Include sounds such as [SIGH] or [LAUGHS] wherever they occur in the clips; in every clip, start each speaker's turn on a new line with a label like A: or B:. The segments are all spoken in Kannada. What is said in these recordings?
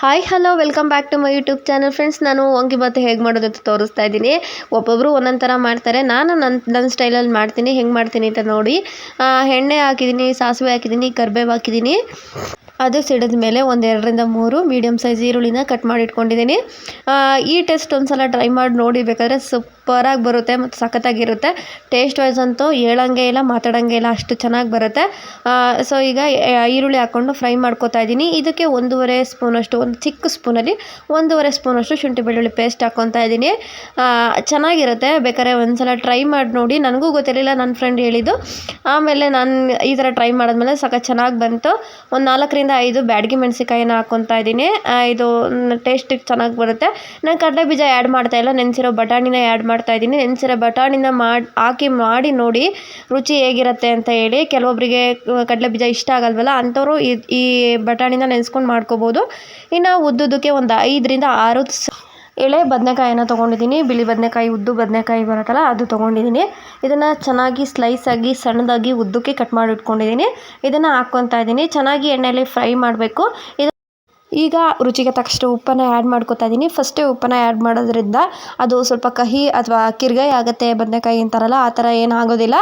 A: Hi hello welcome back to my YouTube channel friends ನಾನು ವಾಂಗಿಬಾತ್ ಹೇಗೆ ಮಾಡೋದು ಅಂತ ತೋರಿಸ್ತಾ ಇದ್ದೀನಿ. ಒಬ್ಬೊಬ್ಬರು ಒಂದೊಂದು ಥರ ಮಾಡ್ತಾರೆ. ನಾನು ನನ್ನ ನನ್ನ ಸ್ಟೈಲಲ್ಲಿ ಮಾಡ್ತೀನಿ. ಹೆಂಗೆ ಮಾಡ್ತೀನಿ ಅಂತ ನೋಡಿ. ಎಣ್ಣೆ ಹಾಕಿದ್ದೀನಿ, ಸಾಸಿವೆ ಹಾಕಿದ್ದೀನಿ, ಕರಿಬೇವು ಹಾಕಿದ್ದೀನಿ. ಅದು ಸಿಡಿದ ಮೇಲೆ ಒಂದು ಎರಡರಿಂದ ಮೂರು ಮೀಡಿಯಮ್ ಸೈಜ್ ಈರುಳ್ಳಿನ ಕಟ್ ಮಾಡಿ ಇಟ್ಕೊಂಡಿದ್ದೀನಿ ಈ ಟೆಸ್ಟ್ ಒಂದು ಸಲ ಟ್ರೈ ಮಾಡಿ ನೋಡಿ ಬೇಕಾದ್ರೆ ಸೂಪರಾಗಿ ಬರುತ್ತೆ ಮತ್ತು ಸಖತ್ತಾಗಿರುತ್ತೆ. ಟೇಸ್ಟ್ ವೈಸ್ ಅಂತೂ ಹೇಳಂಗೆ ಇಲ್ಲ, ಮಾತಾಡೋಂಗೆ ಇಲ್ಲ, ಅಷ್ಟು ಚೆನ್ನಾಗಿ ಬರುತ್ತೆ. ಸೊ ಈಗ ಈರುಳ್ಳಿ ಹಾಕ್ಕೊಂಡು ಫ್ರೈ ಮಾಡ್ಕೊತಾ ಇದ್ದೀನಿ. ಇದಕ್ಕೆ ಒಂದೂವರೆ ಸ್ಪೂನಷ್ಟು, ಒಂದು ಚಿಕ್ಕ ಸ್ಪೂನಲ್ಲಿ ಒಂದೂವರೆ ಸ್ಪೂನಷ್ಟು ಶುಂಠಿ ಬೆಳ್ಳುಳ್ಳಿ ಪೇಸ್ಟ್ ಹಾಕ್ಕೊತಾ ಇದ್ದೀನಿ. ಚೆನ್ನಾಗಿರುತ್ತೆ. ಬೇಕಾದ್ರೆ ಒಂದ್ಸಲ ಟ್ರೈ ಮಾಡಿ ನೋಡಿ. ನನಗೂ ಗೊತ್ತಿರಲಿಲ್ಲ ನನ್ನ ಫ್ರೆಂಡ್ ಹೇಳಿದ್ದು. ಆಮೇಲೆ ನಾನು ಈ ಥರ ಟ್ರೈ ಮಾಡಿದ್ಮೇಲೆ ಸಖತ್ ಚೆನ್ನಾಗಿ ಬಂತು. ಒಂದು ನಾಲ್ಕರಿಂದ ಐದು ಬ್ಯಾಡಗಿ ಮೆಣಸಿಕಾಯಿನ ಹಾಕ್ಕೊತಾ ಇದ್ದೀನಿ. ಇದು ಟೇಸ್ಟಿಗೆ ಚೆನ್ನಾಗಿ ಬರುತ್ತೆ. ನಾನು ಕಡಲೆ ಬೀಜ ಆ್ಯಡ್ ಮಾಡ್ತಾ ಇಲ್ಲ. ನೆನೆಸಿರೋ ಬಟಾಣಿನ ಆ್ಯಡ್ ಮಾಡ್ತಾ ಇದ್ದೀನಿ. ನೆನೆಸಿರ ಬಟಾಣಿನ ಮಾಡಿ, ಹಾಕಿ ಮಾಡಿ ನೋಡಿ ರುಚಿ ಹೇಗಿರುತ್ತೆ ಅಂತ ಹೇಳಿ. ಕೆಲವೊಬ್ಬರಿಗೆ ಕಡಲೆ ಬೀಜ ಇಷ್ಟ ಆಗಲ್ವಲ್ಲ, ಅಂಥವ್ರು ಈ ಬಟಾಣಿನ ನೆನೆಸ್ಕೊಂಡು ಮಾಡ್ಕೋಬೋದು. ಇನ್ನು ಉದ್ದುದಕ್ಕೆ ಒಂದು ಐದರಿಂದ ಆರು ಎಳೆ ಬದನೆಕಾಯಿನ ತೊಗೊಂಡಿದ್ದೀನಿ. ಬಿಳಿ ಬದನೆಕಾಯಿ, ಉದ್ದು ಬದನೆಕಾಯಿ ಬರುತ್ತಲ್ಲ, ಅದು ತೊಗೊಂಡಿದ್ದೀನಿ. ಇದನ್ನು ಚೆನ್ನಾಗಿ ಸ್ಲೈಸಾಗಿ ಸಣ್ಣದಾಗಿ ಉದ್ದಕ್ಕೆ ಕಟ್ ಮಾಡಿ ಇಟ್ಕೊಂಡಿದ್ದೀನಿ ಇದನ್ನು ಹಾಕ್ಕೊತಾ ಇದ್ದೀನಿ. ಚೆನ್ನಾಗಿ ಎಣ್ಣೆಯಲ್ಲಿ ಫ್ರೈ ಮಾಡಬೇಕು. ಈಗ ರುಚಿಗೆ ತಕ್ಕಷ್ಟು ಉಪ್ಪನ್ನು ಆ್ಯಡ್ ಮಾಡ್ಕೊತಾ ಇದ್ದೀನಿ ಫಸ್ಟೇ ಉಪ್ಪನ್ನು ಆ್ಯಡ್ ಮಾಡೋದ್ರಿಂದ ಅದು ಸ್ವಲ್ಪ ಕಹಿ ಅಥವಾ ಕಿರ್ಗಾಯಿ ಆಗುತ್ತೆ ಬದನೆಕಾಯಿ ಅಂತಾರಲ್ಲ ಆ ಥರ ಏನಾಗೋದಿಲ್ಲ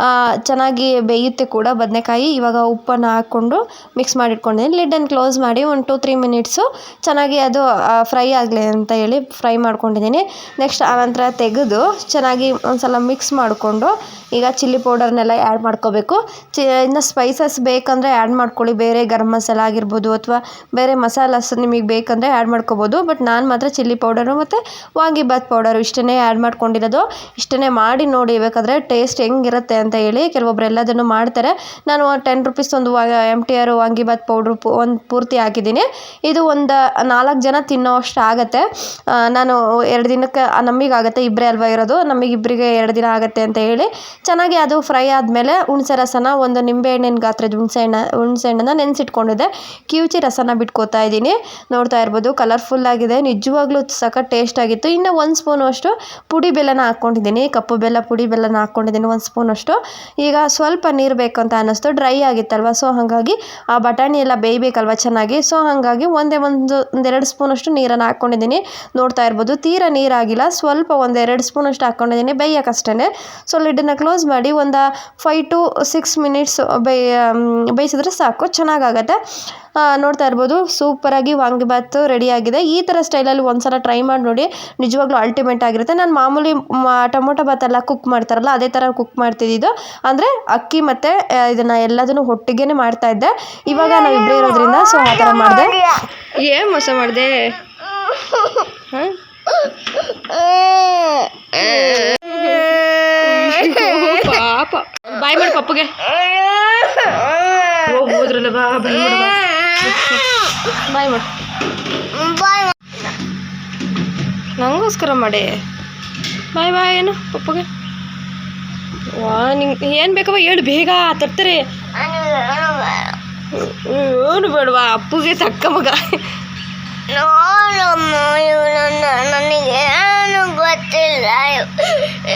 A: ಆ, ಚೆನ್ನಾಗಿ ಬೇಯುತ್ತೆ ಕೂಡ ಬದನೆಕಾಯಿ. ಇವಾಗ ಉಪ್ಪನ್ನು ಹಾಕ್ಕೊಂಡು ಮಿಕ್ಸ್ ಮಾಡಿಟ್ಕೊಂಡಿದ್ದೀನಿ ಲಿಡ್ ಲಿಡ್ಡನ್ನು ಕ್ಲೋಸ್ ಮಾಡಿ ಒಂದು ಟು ತ್ರೀ ಮಿನಿಟ್ಸು ಚೆನ್ನಾಗಿ ಅದು ಫ್ರೈ ಆಗಲಿ ಅಂತ ಹೇಳಿ ಫ್ರೈ ಮಾಡ್ಕೊಂಡಿದ್ದೀನಿ ನೆಕ್ಸ್ಟ್ ಆನಂತರ ತೆಗೆದು ಚೆನ್ನಾಗಿ ಒಂದ್ಸಲ ಮಿಕ್ಸ್ ಮಾಡಿಕೊಂಡು ಈಗ ಚಿಲ್ಲಿ ಪೌಡರ್ನೆಲ್ಲ ಆ್ಯಡ್ ಮಾಡ್ಕೋಬೇಕು. ಚಿ ಇನ್ನು ಸ್ಪೈಸಸ್ ಬೇಕಂದರೆ ಆ್ಯಡ್ ಮಾಡ್ಕೊಳ್ಳಿ. ಬೇರೆ ಗರಂ ಮಸಾಲ ಆಗಿರ್ಬೋದು ಅಥವಾ ಬೇರೆ ಮಸಾಲಾಸ್ ನಿಮಗೆ ಬೇಕಂದರೆ ಆ್ಯಡ್ ಮಾಡ್ಕೋಬೋದು. ಬಟ್ ನಾನು ಮಾತ್ರ ಚಿಲ್ಲಿ ಪೌಡರು ಮತ್ತು ವಾಂಗಿಬಾತ್ ಪೌಡರು ಇಷ್ಟನ್ನೇ ಆ್ಯಡ್ ಮಾಡ್ಕೊಂಡಿರೋದು. ಇಷ್ಟನ್ನೇ ಮಾಡಿ ನೋಡಿ ಬೇಕಾದರೆ ಟೇಸ್ಟ್ ಹೆಂಗಿರುತ್ತೆ ಅಂತ ಹೇಳಿ ಕೆಲವೊಬ್ರು ಎಲ್ಲದನ್ನು ಮಾಡ್ತಾರೆ. ನಾನು ಟೆನ್ ರುಪೀಸ್ ಒಂದು ವಾ M T R vangibath powder ಪು, ಒಂದು ಪೂರ್ತಿ ಹಾಕಿದ್ದೀನಿ. ಇದು ಒಂದು ನಾಲ್ಕು ಜನ ತಿನ್ನೋ ಅಷ್ಟು ಆಗುತ್ತೆ. ನಾನು ಎರಡು ದಿನಕ್ಕೆ ನಮಗೆ ಆಗುತ್ತೆ ಇಬ್ಬರೇ ಅಲ್ವಾ ಇರೋದು. ನಮಗಿಬ್ಬರಿಗೆ ಎರಡು ದಿನ ಆಗುತ್ತೆ ಅಂತ ಹೇಳಿ ಚೆನ್ನಾಗಿ ಅದು ಫ್ರೈ ಆದಮೇಲೆ ಹುಣಸೆ ರಸನ ಒಂದು ನಿಂಬೆ ಹಣ್ಣಿನ ಗಾತ್ರದ ಹುಣಸೆ ಹಣ್ಣು ಹುಣಸೆ ಹಣ್ಣನ್ನು ನೆನೆಸಿಟ್ಕೊಂಡಿದ್ದೆ. ಕಿವುಚಿ ರಸನ ಬಿಟ್ಕೋತಾ ಇದ್ದೀನಿ. ನೋಡ್ತಾ ಇರ್ಬೋದು ಕಲರ್ಫುಲ್ ಆಗಿದೆ. ನಿಜವಾಗ್ಲೂ ಸಖತ್ ಟೇಸ್ಟ್ ಆಗಿತ್ತು. ಇನ್ನು ಒಂದು ಸ್ಪೂನು ಅಷ್ಟು ಪುಡಿ ಬೆಲ್ಲನ ಹಾಕ್ಕೊಂಡಿದ್ದೀನಿ. ಕಪ್ಪು ಬೆಲ್ಲ, ಪುಡಿ ಬೆಲ್ಲನ ಹಾಕ್ಕೊಂಡಿದ್ದೀನಿ ಒಂದು ಸ್ಪೂನ್ ಅಷ್ಟು. ಈಗ ಸ್ವಲ್ಪ ನೀರು ಬೇಕು ಅಂತ ಅನ್ನಿಸ್ತು. ಡ್ರೈ ಆಗಿತ್ತಲ್ವ? ಸೊ ಹಾಗಾಗಿ ಆ ಬಟಾಣಿ ಎಲ್ಲ ಬೇಯಬೇಕಲ್ವ ಚೆನ್ನಾಗಿ? ಸೊ ಹಾಗಾಗಿ ಒಂದೇ ಒಂದು, ಒಂದೆರಡು ಸ್ಪೂನಷ್ಟು ನೀರನ್ನು ಹಾಕ್ಕೊಂಡಿದ್ದೀನಿ. ನೋಡ್ತಾ ಇರ್ಬೋದು, ತೀರಾ ನೀರಾಗಿಲ್ಲ ಸ್ವಲ್ಪ ಒಂದೆರಡು ಸ್ಪೂನಷ್ಟು ಹಾಕ್ಕೊಂಡಿದ್ದೀನಿ. ಬೇಯೋಕ್ಕಷ್ಟೇ ಸೊ ಲಿಡ್ಡನ್ನು ಕ್ಲೋಸ್ ಮಾಡಿ ಒಂದು ಫೈವ್ ಟು ಸಿಕ್ಸ್ ಮಿನಿಟ್ಸ್ ಬೇಯ, ಬೇಯಿಸಿದ್ರೆ ಸಾಕು. ಚೆನ್ನಾಗಾಗತ್ತೆ. ನೋಡ್ತಾ ಇರ್ಬೋದು. ಸೂಪರಾಗಿ ವಾಂಗಿಬಾತು ರೆಡಿಯಾಗಿದೆ ಈ ಥರ ಸ್ಟೈಲಲ್ಲಿ ಒಂದ್ಸಲ ಟ್ರೈ ಮಾಡಿ ನೋಡಿ, ನಿಜವಾಗ್ಲೂ ಅಲ್ಟಿಮೇಟ್ ಆಗಿರುತ್ತೆ. ನಾನು ಮಾಮೂಲಿ ಟೊಮೊಟೊ ಬಾತ್ ಎಲ್ಲ ಕುಕ್ ಮಾಡ್ತಾರಲ್ಲ, ಅದೇ ಥರ ಕುಕ್ ಮಾಡ್ತಿದ್ದಿದ್ದು ಅಂದರೆ ಅಕ್ಕಿ ಮತ್ತು ಇದನ್ನು ಎಲ್ಲದನ್ನು ಒಟ್ಟಿಗೆ ಮಾಡ್ತಾ ಇದ್ದೆ. ಇವಾಗ ನಾವು ಇಬ್ಬರೇ ಇರೋದ್ರಿಂದ ಸೊ ಆ ಥರ ಮಾಡಿದೆ. ಏನು ಮೋಸ ಮಾಡಿದೆ? ಪಾಪ. ಬಾಯ್ ಮಾಡಿ ಪಪ್ಪಗೆ. ಹೋಗ್ಬೋದ್ರಲ್ಲ ಬಾ. ಬಾಯ್ ಮಾಡು ಬಾಯ್ ನಂಗೋಸ್ಕರ ಮಾಡಿ. ಬಾಯ್ ಬಾಯ್ ಏನು ಪಪ್ಪಗೆ? ವಾ ನಿಂಗೆ ಏನು ಬೇಕವ ಹೇಳು ಬೇಗ ತರ್ತಾರೆ. ಏನು ಬೇಡವಾ ಅಪ್ಪಗೆ ತಕ್ಕ ಮಗ.
B: ನನಗೆ ಏನು ಗೊತ್ತಿಲ್ಲ.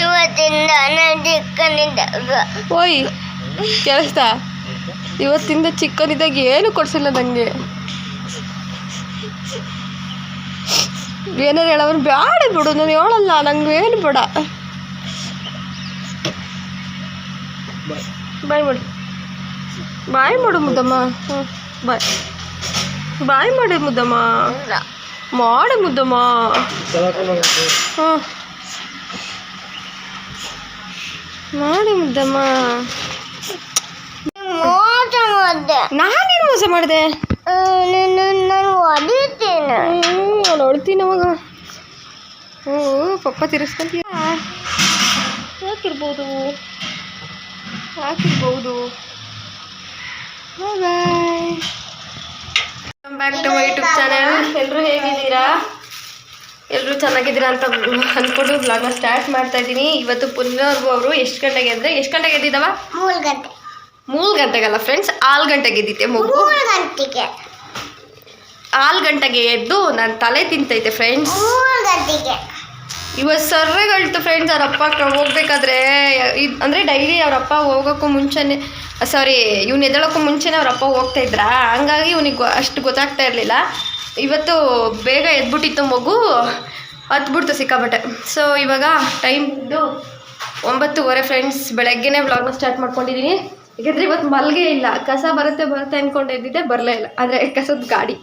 B: ಇವತ್ತಿಂದ
A: ಓಯ್ ಕೇಳಿಸ್ತಾ? ಇವತ್ತಿಂದ ಚಿಕ್ಕನಿದ್ದಾಗ ಏನು ಕೊಡ್ಸಿಲ್ಲ ನನಗೆ ಏನಾರು ಹೇಳವನು ಬೇಡ ಬಿಡು, ನಾನು ಹೇಳಲ್ಲ, ನಂಗೆ ಏನು ಬೇಡ. ಬಾಯ್ ಮಾಡು. ಬಾಯ್ ಮಾಡು ಮುದ್ದಮ್ಮ. ಹ್ಞೂ ಬಾಯ್. ಬಾಯ್ ಮಾಡಿ ಮುದ್ದಮ್ಮ. ಮಾಡಿ ಮುದ್ದಮ್ಮ. ಹ್ಞೂ ಮಾಡಿ ಮುದ್ದಮ್ಮ.
B: ಮೋಸ ಮಾಡಿದೆ.
A: ನಾನೇನು ಮೋಸ ಮಾಡಿದೆ?
B: ನಾನು ಹೊಡಿತೀನಿ.
A: ನಾನು ಹೊಡ್ತೀನಿ ಅವಾಗ. ಹ್ಞೂ ಪಪ್ಪ ತಿರ್ಸ್ಕೊಂತೀಯ? ಹಾಕಿರ್ಬೋದು ಹಾಕಿರ್ಬೋದು bye back to my YouTube channel ಎಲ್ಲರೂ ಹೇಗಿದ್ದೀರಾ? ಎಲ್ಲರೂ ಚೆನ್ನಾಗಿದ್ದೀರಾ ಅಂತ ಅಂದ್ಕೊಂಡು ಬ್ಲಾಗ್ನ ಸ್ಟಾರ್ಟ್ ಮಾಡ್ತಾ ಇದ್ದೀನಿ. ಇವತ್ತು ಪುನರ್ಗು ಅವರು ಎಷ್ಟು ಗಂಟೆಗೆ ಅಂದರೆ ಎಷ್ಟು ಗಂಟೆಗೆ ಎದ್ದಿದ್ದಾವ?
B: ಮೂರು ಗಂಟೆ.
A: ಮೂರು ಗಂಟೆಗಲ್ಲ ಫ್ರೆಂಡ್ಸ್ ಆಲ್ ಗಂಟೆಗೆ ಎದ್ದಿತ್ತೆ ಮಗು.
B: ಮೂರು ಗಂಟೆಗೆ.
A: ಆರು ಗಂಟೆಗೆ ಎದ್ದು ನಾನು ತಲೆ ತಿಂತೈತೆ ಫ್ರೆಂಡ್ಸ್
B: ಮೂರು ಗಂಟೆಗೆ.
A: ಇವತ್ತು ಸರ್ರೆಗಳ್ತು ಫ್ರೆಂಡ್ಸ್ ಅವ್ರ ಅಪ್ಪ ಹೋಗ್ಬೇಕಾದ್ರೆ ಇದು ಅಂದರೆ ಡೈಲಿ ಅವ್ರ ಅಪ್ಪ ಹೋಗೋಕ್ಕೂ ಮುಂಚೆನೆ ಸಾರಿ ಇವ್ನು ಎದ್ದೇಳೋಕ್ಕೂ ಮುಂಚೆನೇ ಅವ್ರ ಅಪ್ಪ ಹೋಗ್ತಾ ಇದ್ರಾ? ಹಂಗಾಗಿ ಇವನಿಗೆ ಅಷ್ಟು ಗೊತ್ತಾಗ್ತಾ ಇರಲಿಲ್ಲ. ಇವತ್ತು ಬೇಗ ಎದ್ಬಿಟ್ಟಿತ್ತು ಮಗು. ಹತ್ಬಿಡ್ತು ಸಿಕ್ಕಾಬಟ್ಟೆ ಸೊ ಇವಾಗ ಟೈಮ್ದು ಒಂಬತ್ತುವರೆ ಫ್ರೆಂಡ್ಸ್ ಬೆಳಗ್ಗೆನೇ ವ್ಲಾಗ್ನ ಸ್ಟಾರ್ಟ್ ಮಾಡ್ಕೊಂಡಿದ್ದೀನಿ ಯಾಕಂದರೆ ಇವತ್ತು ಮಲ್ಗೆ ಇಲ್ಲ, ಕಸ ಬರುತ್ತೆ ಬರುತ್ತೆ ಅಂದ್ಕೊಂಡಿದ್ದಿದ್ದೆ ಬರಲೇ ಇಲ್ಲ. ಅಂದರೆ ಕಸದ ಗಾಡಿ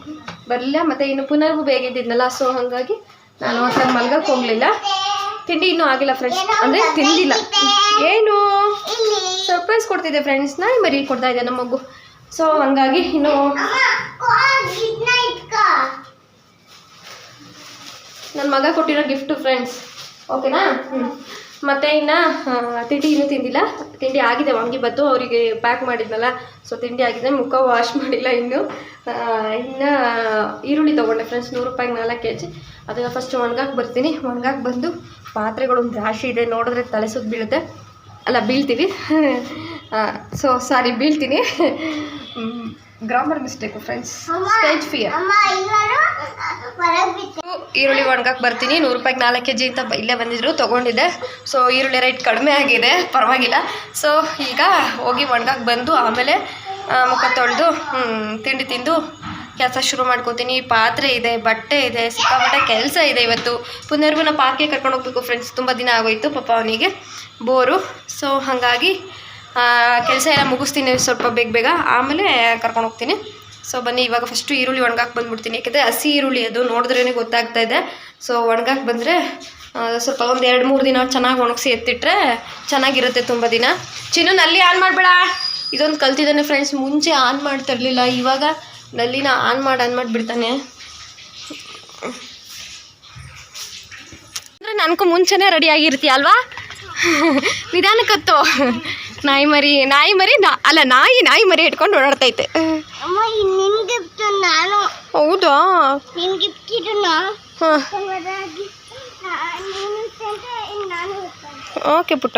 A: ಬರಲಿಲ್ಲ, ಮತ್ತು ಇನ್ನು ಪುನರ್ಗೂ ಬೇಗ ಇದ್ದಿದ್ನಲ್ಲ ಸೊ ಹಾಗಾಗಿ ನಾನು ಹೊತ್ತಾಗಿ ಮಲ್ಗಕ್ಕೆ ಹೋಗಲಿಲ್ಲ. ತಿಂಡಿ ಇನ್ನೂ ಆಗಿಲ್ಲ ಫ್ರೆಂಡ್ಸ್ ಅಂದರೆ ತಿಂದಿಲ್ಲ. ಏನು? ಸರ್ಪ್ರೈಸ್ ಕೊಡ್ತಿದ್ದೆ ಫ್ರೆಂಡ್ಸ್ ನಾಯಿ ಮರಿ ಕೊಡ್ತಾ ಇದೆ ನಮ್ಮ ಮಗು ಸೊ ಹಂಗಾಗಿ ಇನ್ನು ನನ್ನ ಮಗ ಕೊಟ್ಟಿರೋ ಗಿಫ್ಟು ಫ್ರೆಂಡ್ಸ್ ಓಕೆನಾ ಹ್ಞೂ ಮತ್ತು ಇನ್ನು ತಿಂಡಿ ಇನ್ನೂ ತಿಂದಿಲ್ಲ. ತಿಂಡಿ ಆಗಿದೆ ವಾಂಗಿಬಾತು ಅವರಿಗೆ ಪ್ಯಾಕ್ ಮಾಡಿದ್ನಲ್ಲ ಸೊ ತಿಂಡಿ ಆಗಿದೆ, ಮುಖ ವಾಶ್ ಮಾಡಿಲ್ಲ ಇನ್ನು. ಇನ್ನ ಈರುಳ್ಳಿ ತಗೊಂಡೆ ಫ್ರೆಂಡ್ಸ್ ನೂರು ರೂಪಾಯಿಗೆ ನಾಲ್ಕು ಕೆ ಜಿ ಅದನ್ನು ಫಸ್ಟ್ ಒಣಗಾಕ್ ಬರ್ತೀನಿ. ಒಣಗಾಕ್ ಬಂದು ಪಾತ್ರೆಗಳು ಒಂದು ರಾಶಿ ಇದೆ, ನೋಡಿದ್ರೆ ತಲೆ ಸುತ್ತ ಬೀಳುತ್ತೆ ಅಲ್ಲ, ಬೀಳ್ತೀವಿ. [LAUGHS] So sorry ಬೀಳ್ತೀನಿ. Grammar mistake friends stage fear ಈರುಳ್ಳಿ ಒಣಗಕ್ಕೆ ಬರ್ತೀನಿ. ನೂರು ರೂಪಾಯಿಗೆ ನಾಲ್ಕು ಕೆ ಜಿ ಅಂತ ಇಲ್ಲೇ ಬಂದಿದ್ರು ತೊಗೊಂಡಿದ್ದೆ. ಸೊ ಈರುಳ್ಳಿ ರೇಟ್ ಕಡಿಮೆ ಆಗಿದೆ. ಪರವಾಗಿಲ್ಲ. ಸೊ ಈಗ ಹೋಗಿ ಒಣಗಕ್ಕೆ ಬಂದು ಆಮೇಲೆ ಮುಖ ತೊಳೆದು ತಿಂಡಿ ತಿಂದು ಕೆಲಸ ಶುರು ಮಾಡ್ಕೋತೀನಿ. ಪಾತ್ರೆ ಇದೆ ಬಟ್ಟೆ ಇದೆ ಸಿಕ್ಕಾಪಟ್ಟೆ ಕೆಲಸ ಇದೆ ಇವತ್ತು. ಪುನರ್ವನ ಪಾರ್ಕಿಗೆ ಕರ್ಕೊಂಡು ಹೋಗ್ಬೇಕು ಫ್ರೆಂಡ್ಸ್ ತುಂಬ ದಿನ ಆಗೋಯ್ತು ಪಪ್ಪ ಅವನಿಗೆ. ಬೋರು. ಸೊ ಹಾಗಾಗಿ ಕೆಲಸ ಎಲ್ಲ ಮುಗಿಸ್ತೀನಿ ಸ್ವಲ್ಪ ಬೇಗ ಬೇಗ. ಆಮೇಲೆ ಕರ್ಕೊಂಡು ಹೋಗ್ತೀನಿ. ಸೊ ಬನ್ನಿ, ಇವಾಗ ಫಸ್ಟು ಈರುಳ್ಳಿ ಒಣಗಾಕಿ ಬಂದ್ಬಿಡ್ತೀನಿ. ಯಾಕೆಂದರೆ ಹಸಿ ಈರುಳ್ಳಿ ಅದು ನೋಡಿದ್ರೇ ಗೊತ್ತಾಗ್ತಾ ಇದೆ. ಸೊ ಒಣಗಾಕಿ ಬಂದರೆ ಸ್ವಲ್ಪ ಒಂದು ಎರಡು ಮೂರು ದಿನ ಚೆನ್ನಾಗಿ ಒಣಗಿಸಿ ಎತ್ತಿಟ್ರೆ ಚೆನ್ನಾಗಿರುತ್ತೆ ತುಂಬ ದಿನ. ಚಿನ್ನು, ನಲ್ಲಿ ಆನ್ ಮಾಡಬೇಡ. ಇದೊಂದು ಕಲ್ತಿದ್ದಾನೆ ಫ್ರೆಂಡ್ಸ್ ಮುಂಚೆ ಆನ್ ಮಾಡ್ತಿರಲಿಲ್ಲ ಇವಾಗ ನಲ್ಲಿನ ಆನ್ ಮಾಡಿ, ಆನ್ ಮಾಡಿಬಿಡ್ತಾನೆ ಅಂದರೆ ನನಗೂ ಮುಂಚೆನೇ ರೆಡಿ ಆಗಿರ್ತೀಯ ಅಲ್ವಾ? [LAUGHS] ನಿಧಾನಕ್ಕತ್ತು ನಾಯಿ ಮರಿ ನಾಯಿ ಮರಿ ನಾ ಅಲ್ಲ ನಾಯಿ ನಾಯಿ ಮರಿ ಇಟ್ಕೊಂಡು ಓಡಾಡ್ತೈತೆ. ಹೌದಾ? ಹಾಂ. ಓಕೆ ಪುಟ್ಟ.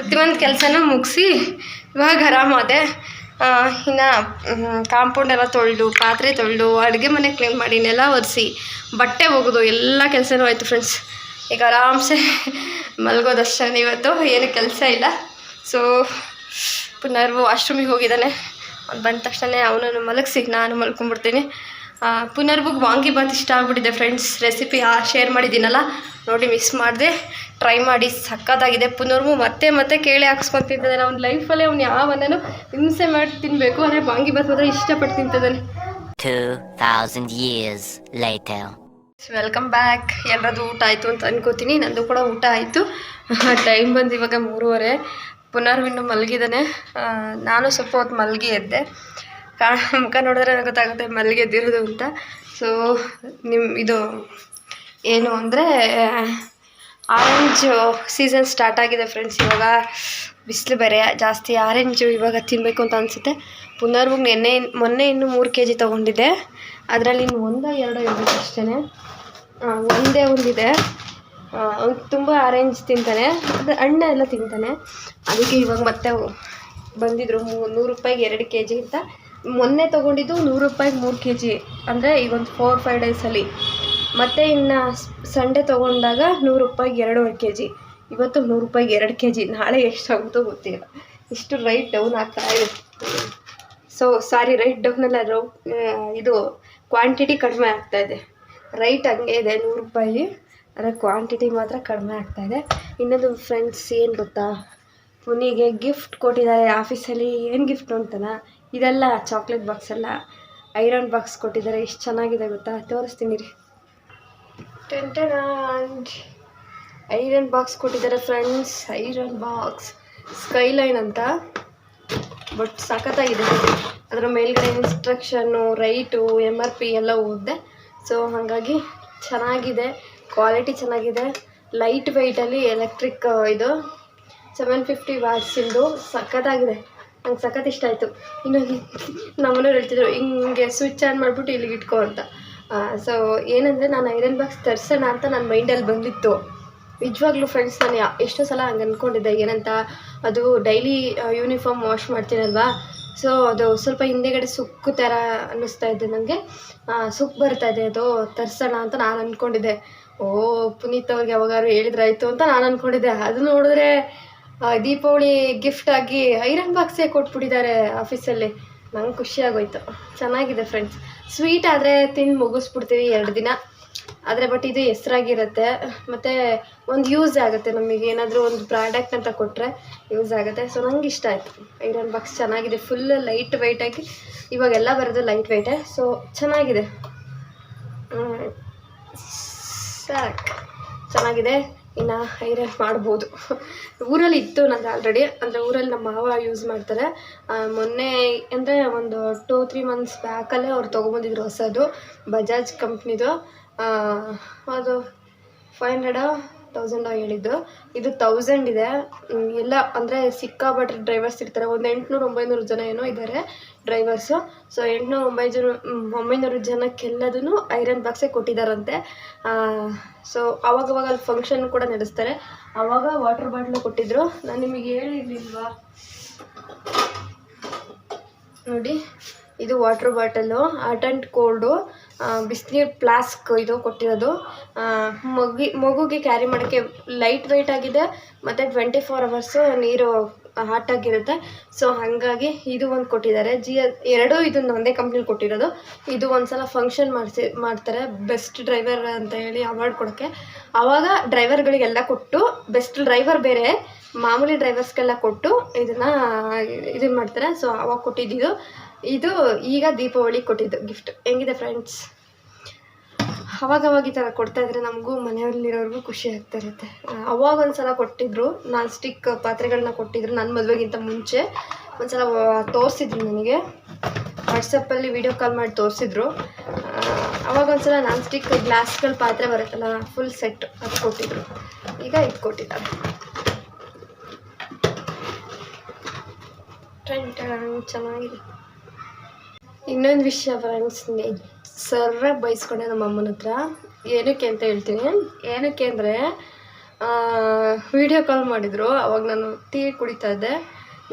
A: ಪ್ರತಿಯೊಂದು ಕೆಲಸನೂ ಮುಗಿಸಿ ಇವಾಗ ಆರಾಮಾದೆ ಇನ್ನು ಕಾಂಪೌಂಡ್ ಎಲ್ಲ ತೊಳೆದು, ಪಾತ್ರೆ ತೊಳೆದು, ಅಡುಗೆ ಮನೆ ಕ್ಲೀನ್ ಮಾಡಿ, ನೆಲ ಒರೆಸಿ, ಬಟ್ಟೆ ಒಗೆದು, ಎಲ್ಲ ಕೆಲಸನೂ ಆಯಿತು ಫ್ರೆಂಡ್ಸ್ ಈಗ ಆರಾಮ್ಸೆ ಮಲ್ಗೋದಷ್ಟೇ ಇವತ್ತು, ಏನು ಕೆಲಸ ಇಲ್ಲ. ಸೊ ಪುನರ್ ವಾಶ್ರೂಮಿಗೆ ಹೋಗಿದ್ದಾನೆ. ಅವ್ನು ಬಂದ ತಕ್ಷಣ ಅವನನ್ನು ಮಲಗಿಸಿ, ನಾನು ಮಲ್ಕೊಂಡ್ಬಿಡ್ತೀನಿ. ಪುನರ್ಬುಗ್ ವಾಂಗಿಬಾತ್ ಇಷ್ಟ ಆಗ್ಬಿಟ್ಟಿದೆ ಫ್ರೆಂಡ್ಸ್ ರೆಸಿಪಿ ಶೇರ್ ಮಾಡಿದ್ದೀನಲ್ಲ? ನೋಡಿ ಮಿಸ್ ಮಾಡಿದೆ. ಟ್ರೈ ಮಾಡಿ ಸಕ್ಕತ್ತಾಗಿದೆ. ಪುನರ್ಬು ಮತ್ತೆ ಮತ್ತೆ ಕೇಳಿ ಹಾಕ್ಸ್ಕೊಂಡು ತಿಂತಿದ್ದಾನೆ ಅವ್ನ ಲೈಫಲ್ಲೇ ಅವ್ನು ಯಾವನ್ನೂ ಹಿಂಸೆ ಮಾಡಿ ತಿನ್ನಬೇಕು ಆದರೆ ವಾಂಗಿಬಾತ್ ಮಾತ್ರ ಇಷ್ಟಪಟ್ಟು ತಿಂತಿದ್ದಾನೆ.
C: 2,000 years later.
A: ವೆಲ್ಕಮ್ ಬ್ಯಾಕ್ ಎಲ್ಲರದು ಊಟ ಆಯಿತು ಅಂತ ಅನ್ಕೋತೀನಿ. ನಂದು ಕೂಡ ಊಟ ಆಯಿತು. ಟೈಮ್ ಬಂದು ಇವಾಗ ಮೂರುವರೆ. ಪುನರ್ವಿನ್ನು ಮಲಗಿದ್ದಾನೆ. ನಾನು ಸ್ವಲ್ಪ ಹೊತ್ತು ಮಲಗಿ ಎದ್ದೆ. ಕಾ ಮುಖ ನೋಡಿದ್ರೆ ನನಗೆ ಗೊತ್ತಾಗುತ್ತೆ ಮಲ್ಲಿಗೆ ಎದ್ದಿರೋದು ಅಂತ. ಸೊ ನಿಮ್ಮ ಇದು ಏನು ಅಂದರೆ ಆರೆಂಜ್ ಸೀಸನ್ ಸ್ಟಾರ್ಟ್ ಆಗಿದೆ ಫ್ರೆಂಡ್ಸ್ ಇವಾಗ ಬಿಸಿಲು ಬೇರೆ, ಜಾಸ್ತಿ ಆರೆಂಜು ಇವಾಗ ತಿನ್ನಬೇಕು ಅಂತ ಅನಿಸುತ್ತೆ. ಪುನರ್ವಾಗ ನೆನ್ನೆ ಮೊನ್ನೆ ಇನ್ನು ಮೂರು ಕೆ ಜಿ ತೊಗೊಂಡಿದ್ದೆ. ಅದರಲ್ಲಿ ಇನ್ನು ಒಂದೋ ಎರಡೋ ಇರಬೇಕು ಅಷ್ಟೇ ಒಂದೇ ಒಂದಿದೆ. ತುಂಬ ಆರೆಂಜ್ ತಿಂತಾನೆ. ಅದು ಹಣ್ಣು ಎಲ್ಲ ತಿಂತಾನೆ. ಅದಕ್ಕೆ ಇವಾಗ ಮತ್ತೆ ಬಂದಿದ್ರು ಮೂ, ನೂರು ರೂಪಾಯಿಗೆ ಎರಡು ಕೆ ಜಿ ಅಂತ ಮೊನ್ನೆ ತೊಗೊಂಡಿದ್ದು ನೂರು ರೂಪಾಯಿಗೆ ಮೂರು ಕೆ ಜಿ ಅಂದರೆ ಈಗ ಒಂದು ಫೋರ್ ಫೈವ್ ಡೇಸಲ್ಲಿ ಮತ್ತು ಇನ್ನು ಸಂಡೇ ತೊಗೊಂಡಾಗ ನೂರು ರೂಪಾಯಿಗೆ ಎರಡೂವರೆ ಕೆ ಜಿ ಇವತ್ತು ನೂರು ರೂಪಾಯಿಗೆ ಎರಡು ಕೆ ಜಿ ನಾಳೆ ಎಷ್ಟಾಗುತ್ತೋ ಗೊತ್ತಿಲ್ಲ. ಇಷ್ಟು ರೈಟ್ ಡೌನ್ ಆಗ್ತಾ ಇದೆ. ಸೊ ಸಾರಿ ರೈಟ್ ಡೌನಲ್ಲ ರೌ ಇದು ಕ್ವಾಂಟಿಟಿ ಕಡಿಮೆ ಆಗ್ತಾ ಇದೆ. ರೈಟ್ ಹಂಗೆ ಇದೆ ನೂರು ರೂಪಾಯಿ. ಆದರೆ ಕ್ವಾಂಟಿಟಿ ಮಾತ್ರ ಕಡಿಮೆ ಆಗ್ತಾ ಇದೆ. ಇನ್ನೊಂದು ಫ್ರೆಂಡ್ಸ್ ಏನು ಗೊತ್ತಾ? ಪುನಿಗೆ ಗಿಫ್ಟ್ ಕೊಟ್ಟಿದ್ದಾರೆ ಆಫೀಸಲ್ಲಿ ಏನು ಗಿಫ್ಟ್ ಅಂತನ? ಇದೆಲ್ಲ ಚಾಕ್ಲೇಟ್ ಬಾಕ್ಸ್ ಎಲ್ಲ ಐರನ್ ಬಾಕ್ಸ್ ಕೊಟ್ಟಿದ್ದಾರೆ. ಎಷ್ಟು ಚೆನ್ನಾಗಿದೆ ಗೊತ್ತಾ? ತೋರಿಸ್ತೀನಿ ರೀ. ಐರನ್ ಬಾಕ್ಸ್ ಕೊಟ್ಟಿದ್ದಾರೆ ಫ್ರೆಂಡ್ಸ್ ಐರನ್ ಬಾಕ್ಸ್ ಸ್ಕೈಲೈನ್ ಅಂತ. ಬಟ್ ಸಖತ್ತಾಗಿದೆ. ಅದರ ಮೇಲ್ಗಡೆ ಇನ್ಸ್ಟ್ರಕ್ಷನ್ನು ರೈಟು ಎಂ ಆರ್ ಪಿ ಎಲ್ಲ ಓದಿದೆ ಸೊ ಹಾಗಾಗಿ ಚೆನ್ನಾಗಿದೆ. ಕ್ವಾಲಿಟಿ ಚೆನ್ನಾಗಿದೆ. ಲೈಟ್ ವೆಯ್ಟಲ್ಲಿ ಎಲೆಕ್ಟ್ರಿಕ್ ಇದು ಸೆವೆನ್ ಫಿಫ್ಟಿ ವ್ಯಾಟ್ಸಿಂದು ಸಖತ್ತಾಗಿದೆ. ನಂಗೆ ಸಖತ್ ಇಷ್ಟ ಆಯಿತು. ಇನ್ನೊಂದು ನಮ್ಮನೆಯವ್ರು ಹೇಳ್ತಿದ್ರು, ಹಿಂಗೆ ಸ್ವಿಚ್ ಆನ್ ಮಾಡಿಬಿಟ್ಟು ಇಲ್ಲಿಗೆ ಇಟ್ಕೊ ಅಂತ. ಸೊ ಏನಂದರೆ ನಾನು ಐರನ್ ಬಾಕ್ಸ್ ತರಿಸೋಣ ಅಂತ ನನ್ನ ಮೈಂಡಲ್ಲಿ ಬಂದಿತ್ತು. ನಿಜವಾಗ್ಲೂ ಫ್ರೆಂಡ್ಸ್ ನಾನು ಎಷ್ಟೋ ಸಲ ಹಂಗೆ ಅಂದ್ಕೊಂಡಿದ್ದೆ ಏನಂತ, ಅದು ಡೈಲಿ ಯೂನಿಫಾರ್ಮ್ ವಾಶ್ ಮಾಡ್ತೀನಲ್ವಾ? ಸೊ ಅದು ಸ್ವಲ್ಪ ಹಿಂದೆಗಡೆ ಸುಕ್ಕು ಥರ ಅನ್ನಿಸ್ತಾ ಇದೆ ನನಗೆ ಸುಕ್ಕು ಬರ್ತಾ ಇದೆ, ಅದು ತರಿಸೋಣ ಅಂತ ನಾನು ಅಂದ್ಕೊಂಡಿದ್ದೆ ಓ, ಪುನೀತ್ ಅವ್ರಿಗೆ ಯಾವಾಗಾದ್ರು ಹೇಳಿದ್ರಾಯ್ತು ಅಂತ ನಾನು ಅಂದ್ಕೊಂಡಿದ್ದೆ ಅದು ನೋಡಿದ್ರೆ ದೀಪಾವಳಿ ಗಿಫ್ಟ್ ಆಗಿ ಐರನ್ ಬಾಕ್ಸೇ ಕೊಟ್ಬಿಟ್ಟಿದ್ದಾರೆ ಆಫೀಸಲ್ಲಿ ನಂಗೆ ಖುಷಿ ಆಗೋಯ್ತು. ಚೆನ್ನಾಗಿದೆ ಫ್ರೆಂಡ್ಸ್ ಸ್ವೀಟ್ ಆದರೆ ತಿಂದು ಮುಗಿಸ್ಬಿಡ್ತೀವಿ ಎರಡು ದಿನ. ಆದರೆ ಬಟ್ ಇದು ಹೆಸ್ರಾಗಿರುತ್ತೆ. ಮತ್ತು ಒಂದು ಯೂಸ್ ಆಗುತ್ತೆ ನಮಗೆ. ಏನಾದರೂ ಒಂದು ಪ್ರಾಡಕ್ಟ್ ಅಂತ ಕೊಟ್ಟರೆ ಯೂಸ್ ಆಗುತ್ತೆ. ಸೊ ನಂಗೆ ಇಷ್ಟ ಆಯಿತು. ಐರನ್ ಬಾಕ್ಸ್ ಚೆನ್ನಾಗಿದೆ. ಫುಲ್ ಲೈಟ್ ವೆಯ್ಟಾಗಿ ಇವಾಗೆಲ್ಲ ಬರೋದು ಲೈಟ್ ವೆಯ್ಟೇ ಸೊ ಚೆನ್ನಾಗಿದೆ. ಸಾಕು. ಚೆನ್ನಾಗಿದೆ. ಇನ್ನು ಐರನ್ ಮಾಡ್ಬೋದು. ಊರಲ್ಲಿ ಇತ್ತು ನಂದು ಆಲ್ರೆಡಿ ಅಂದರೆ ಊರಲ್ಲಿ ನಮ್ಮ ಮಾವ ಯೂಸ್ ಮಾಡ್ತಾರೆ. ಮೊನ್ನೆ ಅಂದರೆ ಒಂದು ಟೂ ತ್ರೀ ಮಂತ್ಸ್ ಬ್ಯಾಕಲ್ಲೇ ಅವ್ರು ತೊಗೊಬಂದಿದ್ರು ಹೊಸದು ಬಜಾಜ್ ಕಂಪ್ನಿದು ಅದು ಫೈವ್ ಹಂಡ್ರೆಡ ತೌಸಂಡೋ ಹೇಳಿದ್ದು. ಇದು ತೌಸಂಡ್ ಇದೆ. ಎಲ್ಲ ಅಂದರೆ ಸಿಕ್ಕಾಬಟ್ರೆ ಡ್ರೈವರ್ಸ್ ಇರ್ತಾರೆ. ಒಂದು ಎಂಟುನೂರು ಒಂಬೈನೂರು ಜನ ಏನೋ ಇದ್ದಾರೆ ಡ್ರೈವರ್ಸು ಸೊ ಎಂಟುನೂರು ಒಂಬೈನೂರು ಒಂಬೈನೂರು ಜನಕ್ಕೆಲ್ಲದೂ ಐರನ್ ಬಾಕ್ಸೇ ಕೊಟ್ಟಿದ್ದಾರಂತೆ ಸೊ ಅವಾಗವಾಗ ಅಲ್ಲಿ ಫಂಕ್ಷನ್ ಕೂಡ ನಡೆಸ್ತಾರೆ. ಆವಾಗ ವಾಟರ್ ಬಾಟ್ಲು ಕೊಟ್ಟಿದ್ರು. ನಾನು ನಿಮಗೆ ಹೇಳಿರ್ಲಿಲ್ವಾ? ನೋಡಿ, ಇದು water bottle hot and cold ಬಿಸಿನೀರು ಪ್ಲಾಸ್ಕ್ ಇದು ಕೊಟ್ಟಿರೋದು. ಮಗು ಮಗಿ ಮಗುಗೆ ಕ್ಯಾರಿ ಮಾಡೋಕ್ಕೆ ಲೈಟ್ ವೆಯ್ಟ್ ಆಗಿದೆ, ಮತ್ತು ಟ್ವೆಂಟಿ ಫೋರ್ ಅವರ್ಸು ನೀರು ಹಾಟ್ ಆಗಿರುತ್ತೆ. ಸೊ ಹಾಗಾಗಿ ಇದು ಒಂದು ಕೊಟ್ಟಿದ್ದಾರೆ. ಜಿ, ಎರಡು ಇದನ್ನು ಒಂದೇ ಕಂಪ್ನಿಲಿ ಕೊಟ್ಟಿರೋದು. ಇದು ಒಂದು ಸಲ ಫಂಕ್ಷನ್ ಮಾಡಿಸಿ, ಮಾಡ್ತಾರೆ. ಬೆಸ್ಟ್ ಡ್ರೈವರ್ ಅಂತ ಹೇಳಿ ಅವಾರ್ಡ್ ಕೊಡೋಕ್ಕೆ. ಆವಾಗ ಡ್ರೈವರ್ಗಳಿಗೆಲ್ಲ ಕೊಟ್ಟು ಬೆಸ್ಟ್ ಡ್ರೈವರ್ ಬೇರೆ, ಮಾಮೂಲಿ ಡ್ರೈವರ್ಸ್ಗೆಲ್ಲ ಕೊಟ್ಟು ಇದನ್ನು ಇದನ್ನು ಮಾಡ್ತಾರೆ. ಸೊ ಅವಾಗ ಕೊಟ್ಟಿದ್ದು ಇದು ಈಗ ದೀಪಾವಳಿ ಕೊಟ್ಟಿದ್ದು ಗಿಫ್ಟ್ ಹೆಂಗಿದೆ ಫ್ರೆಂಡ್ಸ್ ಅವಾಗ ಅವಾಗ ಈ ಥರ ಕೊಡ್ತಾ ಇದ್ರೆ ನಮಗೂ ಮನೆಯಲ್ಲಿರೋರ್ಗೂ ಖುಷಿ ಆಗ್ತಾ ಇರುತ್ತೆ. ಅವಾಗ ಒಂದು ಸಲ ಕೊಟ್ಟಿದ್ರು, ನಾನ್ ಸ್ಟಿಕ್ ಪಾತ್ರೆಗಳನ್ನ ಕೊಟ್ಟಿದ್ರು ನನ್ನ ಮದುವೆಗಿಂತ ಮುಂಚೆ. ಒಂದು ಸಲ ತೋರಿಸಿದ್ರು ನನಗೆ. ವಾಟ್ಸಪ್ಪಲ್ಲಿ ವೀಡಿಯೋ ಕಾಲ್ ಮಾಡಿ ತೋರಿಸಿದ್ರು. ಅವಾಗ ಒಂದು ಸಲ ನಾನ್ ಸ್ಟಿಕ್ ಗ್ಲಾಸ್ಗಳ ಪಾತ್ರೆ ಬರುತ್ತಲ್ಲ ಫುಲ್ ಸೆಟ್ ಅದು ಕೊಟ್ಟಿದ್ರು. ಈಗ ಇದು ಕೊಟ್ಟಿದ್ದಾರೆ. ಟ್ರೆಂಡ್ ಚೆನ್ನಾಗಿದೆ. ಇನ್ನೊಂದು ವಿಷಯ ಫ್ರೆಂಡ್ಸ್ ಸರ್ರಾಗಿ ಬೈಸ್ಕೊಂಡೆ ನಮ್ಮ ಅಮ್ಮನ ಹತ್ರ. ಏನಕ್ಕೆ ಅಂತ ಹೇಳ್ತೀನಿ. ಏನಕ್ಕೆ ಅಂದರೆ ವಿಡಿಯೋ ಕಾಲ್ ಮಾಡಿದರು. ಅವಾಗ ನಾನು ಟೀ ಕುಡಿತಾ ಇದ್ದೆ.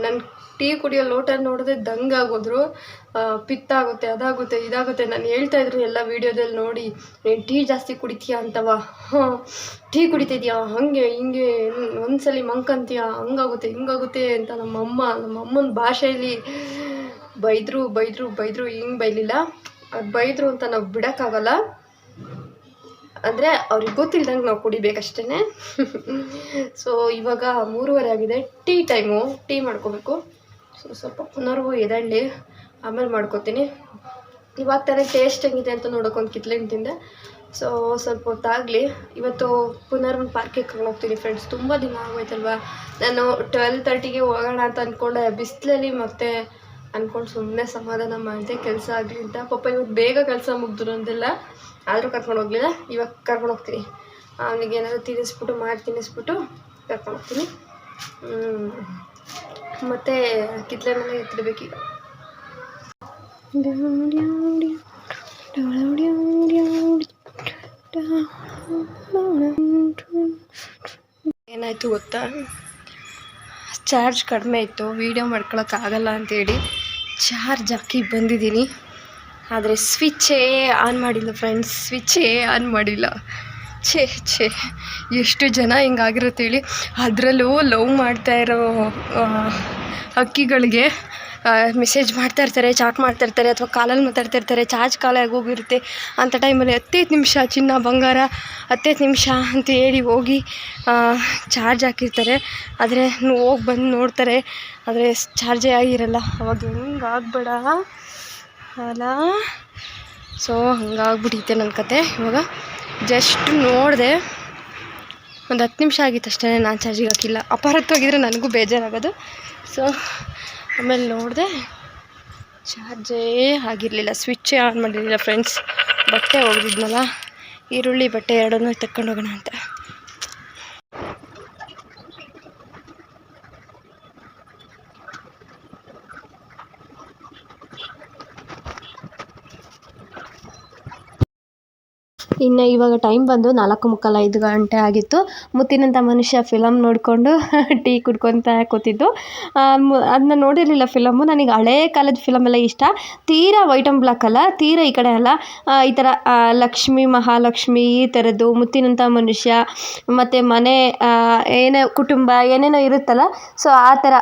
A: ನನ್ನ ಟೀ ಕುಡಿಯೋ ಲೋಟ ನೋಡಿದ್ರೆ ದಂಗಾಗೋದ್ರು ಪಿತ್ತಾಗುತ್ತೆ, ಅದಾಗುತ್ತೆ, ಇದಾಗುತ್ತೆ. ನಾನು ಹೇಳ್ತಾ ಇದ್ರು ಎಲ್ಲ ವೀಡಿಯೋದಲ್ಲಿ ನೋಡಿ, ನೀನು ಟೀ ಜಾಸ್ತಿ ಕುಡಿತೀಯ ಅಂತವ? ಹಾಂ, ಟೀ ಕುಡಿತಿದ್ಯಾ? ಹಾಗೆ, ಹಿಂಗೆ ಒಂದ್ಸಲಿ ಮಂಕಂತೀಯ? ಹಂಗಾಗುತ್ತೆ, ಹಿಂಗಾಗುತ್ತೆ ಅಂತ ನಮ್ಮಮ್ಮ ನಮ್ಮ ಅಮ್ಮನ ಭಾಷೆಯಲ್ಲಿ ಬೈದರು ಬೈದರು ಬೈದರು, ಹಿಂಗೆ ಬೈಲಿಲ್ಲ. ಬೈದರು ಅಂತ ನಾವು ಬಿಡೋಕ್ಕಾಗಲ್ಲ. ಅಂದರೆ ಅವ್ರಿಗೆ ಗೊತ್ತಿಲ್ದಂಗೆ ನಾವು ಕುಡಿಬೇಕಷ್ಟೇ ಸೊ [LAUGHS] ಇವಾಗ ಮೂರುವರೆ ಆಗಿದೆ. ಟೀ ಟೈಮು, ಟೀ ಮಾಡ್ಕೋಬೇಕು. ಸೊ ಸ್ವಲ್ಪ ಪುನರ್ವು ಎದಳ್ಳಿ, ಆಮೇಲೆ ಮಾಡ್ಕೋತೀನಿ. ಇವಾಗ ತಾನೇ ಟೇಸ್ಟ್ ಹೆಂಗಿದೆ ಅಂತ ನೋಡೋಕೆ ಒಂದು ಕಿತ್ಲೆಣ್ಣು ತಿಂದೆ ಸೊ ಸ್ವಲ್ಪ ಹೊತ್ತಾಗಲಿ. ಇವತ್ತು ಪುನರ್ ಪಾರ್ಕಿಗೆ ಕರ್ಕೊಂಡು ಹೋಗ್ತೀನಿ ಫ್ರೆಂಡ್ಸ್ ತುಂಬ ದಿನ ಆಗೋಯ್ತಲ್ವಾ? ನಾನು ಟ್ವೆಲ್ ತರ್ಟಿಗೆ ಹೋಗೋಣ ಅಂತ ಅಂದ್ಕೊಂಡೆ ಬಿಸಿಲಲ್ಲಿ ಮತ್ತೆ ಅಂದ್ಕೊಂಡು ಸುಮ್ಮನೆ ಸಮಾಧಾನ ಮಾಡಿದೆ ಕೆಲಸ ಆಗಲಿ ಅಂತ. ಪಾಪ ಇವಾಗ ಬೇಗ ಕೆಲಸ ಮುಗ್ದ್ರು ಅಂತೆಲ್ಲ ಆದರೂ ಕರ್ಕೊಂಡು ಹೋಗಲಿಲ್ಲ. ಇವಾಗ ಕರ್ಕೊಂಡು ಹೋಗ್ತೀನಿ. ಅವನಿಗೆ ಏನಾದರೂ ತಿನ್ನಿಸ್ಬಿಟ್ಟು ಮಾಡಿ ತಿನ್ನಿಸ್ಬಿಟ್ಟು ಕರ್ಕೊಂಡು ಹೋಗ್ತೀನಿ. ಮತ್ತು ಕಿತ್ಲೆನೆಲ್ಲ ಎತ್ತಿಡ್ಬೇಕೀಗ ಏನಾಯಿತು ಗೊತ್ತಾ? ಚಾರ್ಜ್ ಕಡಿಮೆ ಇತ್ತು ವೀಡಿಯೋ ಮಾಡ್ಕೊಳಕ್ಕಾಗಲ್ಲ ಅಂತೇಳಿ ಚಾರ್ಜ್ ಹಾಕಿ ಬಂದಿದ್ದೀನಿ. ಆದರೆ ಸ್ವಿಚ್ಚೇ ಆನ್ ಮಾಡಿಲ್ಲ ಫ್ರೆಂಡ್ಸ್ ಸ್ವಿಚ್ಚೇ ಆನ್ ಮಾಡಿಲ್ಲ. ಛೇ ಛೇ, ಎಷ್ಟು ಜನ ಹಿಂಗಾಗಿರುತ್ತೇಳಿ ಅದರಲ್ಲೂ ಲವ್ ಮಾಡ್ತಾ ಇರೋ ಅಕ್ಕಿಗಳಿಗೆ ಮೆಸೇಜ್ ಮಾಡ್ತಾ ಇರ್ತಾರೆ ಚಾಟ್ ಮಾಡ್ತಾ ಇರ್ತಾರೆ ಅಥವಾ ಕಾಲಲ್ಲಿ ಮಾತಾಡ್ತಾ ಇರ್ತಾರೆ ಚಾರ್ಜ್ ಖಾಲಿ ಹೋಗಿರುತ್ತೆ. ಅಂಥ ಟೈಮಲ್ಲಿ ಹತ್ತೈದು ನಿಮಿಷ, ಚಿನ್ನ, ಬಂಗಾರ ಹತ್ತೈದು ನಿಮಿಷ ಅಂತ ಹೇಳಿ ಹೋಗಿ ಚಾರ್ಜ್ ಹಾಕಿರ್ತಾರೆ. ಆದರೆ ಹೋಗಿ ಬಂದು ನೋಡ್ತಾರೆ. ಆದರೆ ಚಾರ್ಜೇ ಆಗಿರಲ್ಲ. ಅವಾಗ ಹೆಂಗೆ ಆಗಬೇಡ? ಅಲ್ಲ? ಸೊ ಹಂಗಾಗ್ಬಿಟ್ಟಿತ್ತೆ ನನ್ನ ಕತೆ. ಇವಾಗ ಜಸ್ಟ್ ನೋಡಿದೆ. ಒಂದು ಹತ್ತು ನಿಮಿಷ ಆಗಿತ್ತು ಅಷ್ಟೇ ನಾನು ಚಾರ್ಜಿಗೆ ಹಾಕಿಲ್ಲ. ಅಪಾರತ್ವಾಗಿದ್ದರೆ ನನಗೂ ಬೇಜಾರಾಗೋದು. ಸೊ ಆಮೇಲೆ ನೋಡಿದೆ ಚಾರ್ಜೇ ಆಗಿರಲಿಲ್ಲ, ಸ್ವಿಚ್ಚೇ ಆನ್ ಮಾಡಿರಲಿಲ್ಲ ಫ್ರೆಂಡ್ಸ್ ಬಟ್ಟೆ ಒಗೆದಿದ್ನಲ್ಲ, ಈರುಳ್ಳಿ ಬಟ್ಟೆ ಎರಡನ್ನೂ ತಕ್ಕೊಂಡೋಗೋಣ ಅಂತ. ಇನ್ನು ಇವಾಗ ಟೈಮ್ ಬಂದು ನಾಲ್ಕು ಮುಕ್ಕಾಲು ಐದು ಗಂಟೆ ಆಗಿತ್ತು. ಮುತ್ತಿನಂಥ ಮನುಷ್ಯ ಫಿಲಮ್ ನೋಡಿಕೊಂಡು [LAUGHS] ಟೀ ಕುಡ್ಕೊತ ಕೂತಿದ್ದು. ಅದನ್ನ ನೋಡಿರಲಿಲ್ಲ ಫಿಲಮ್ಮು ನನಗೆ ಹಳೇ ಕಾಲದ ಫಿಲಮ್ ಎಲ್ಲ ಇಷ್ಟ. ತೀರಾ ವೈಟ್ ಆ್ಯಂಡ್ ಬ್ಲ್ಯಾಕ್ ಅಲ್ಲ, ತೀರಾ ಈ ಕಡೆ ಅಲ್ಲ. ಈ ಥರ ಲಕ್ಷ್ಮಿ, ಮಹಾಲಕ್ಷ್ಮಿ ಈ ಥರದ್ದು ಮುತ್ತಿನಂಥ ಮನುಷ್ಯ, ಮತ್ತು ಮನೆ ಏನೇ ಕುಟುಂಬ, ಏನೇನೋ ಇರುತ್ತಲ್ಲ. ಸೊ ಆ ಥರ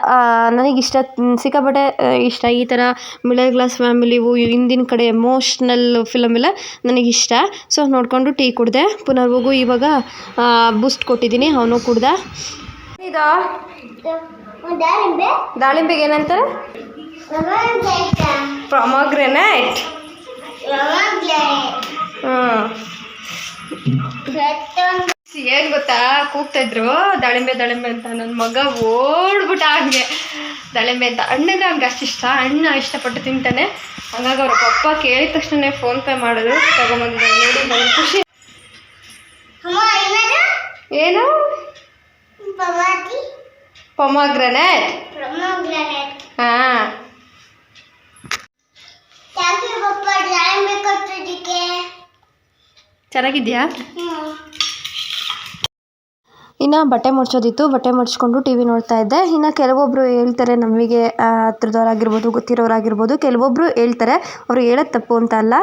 A: ನನಗಿಷ್ಟ ಸಿಕ್ಕಾಪಟ್ಟೆ ಇಷ್ಟ. ಈ ಥರ ಮಿಡಲ್ ಕ್ಲಾಸ್ ಫ್ಯಾಮಿಲಿವು ಹಿಂದಿನ ಕಡೆ ಎಮೋಷ್ನಲ್ ಫಿಲಮ್ ಎಲ್ಲ ನನಗಿಷ್ಟ ಸೊ ನೋಡಿಕೊಂಡು ಟೀ ಕುಡಿದೆ. ಪುನಃ ಹೋಗು ಇವಾಗ ಬೂಸ್ಟ್ ಕೊಟ್ಟಿದ್ದೀನಿ ಅವನು ಕುಡ್ದ. ಇದು ದಾಳಿಂಬೆಗೆ ಏನಂತಾರೆ? ಪ್ರೊಮಗ್ರೆನೇಟ್ ಹ್ಞೂ
B: ಪ್ರತಿಯೊಂದು
A: ಏನು ಗೊತ್ತಾ? ಕೂಗ್ತಾ ಇದ್ರು. ದಾಳಿಂಬೆ ದಾಳಿಂಬೆ ಅಂತ ನನ್ನ ಮಗ ಓಡ್ಬಿಟ್ಟ ಹಂಗೆ. ದಾಳಿಂಬೆ ಅಂತ. ಹಣ್ಣಂದ್ರೆ ಅವ್ನಿಗೆ ಅಷ್ಟು ಇಷ್ಟ. ಹಣ್ಣು ಇಷ್ಟಪಟ್ಟು ತಿಂತಾನೆ. ಹಂಗಾಗಿ ಅವ್ರ ಪಪ್ಪ ಕೇಳಿದ ತಕ್ಷಣ ಫೋನ್ ಪೇ ಮಾಡಿದ್ರು ತಗೊಂಬಂದಿದ್ದಾರೆ ನೋಡಿ ನನಗೆ ಖುಷಿ. ಏನು? ಪೊಮಾಗ್ರನೇಟ್. ಹಾಂ. ಚೆನ್ನಾಗಿದ್ಯಾ? ಇನ್ನು ಬಟ್ಟೆ ಮಡ್ಚೋದಿತ್ತು ಬಟ್ಟೆ ಮಡ್ಚ್ಕೊಂಡು ಟಿ ವಿ ನೋಡ್ತಾ ಇದ್ದೆ. ಇನ್ನು ಕೆಲವೊಬ್ಬರು ಹೇಳ್ತಾರೆ ನಮಗೆ ಹತ್ರದವರಾಗಿರ್ಬೋದು, ಗೊತ್ತಿರೋರಾಗಿರ್ಬೋದು ಕೆಲವೊಬ್ಬರು ಹೇಳ್ತಾರೆ, ಅವರು ಹೇಳೋದು ತಪ್ಪು ಅಂತ ಅಲ್ಲ.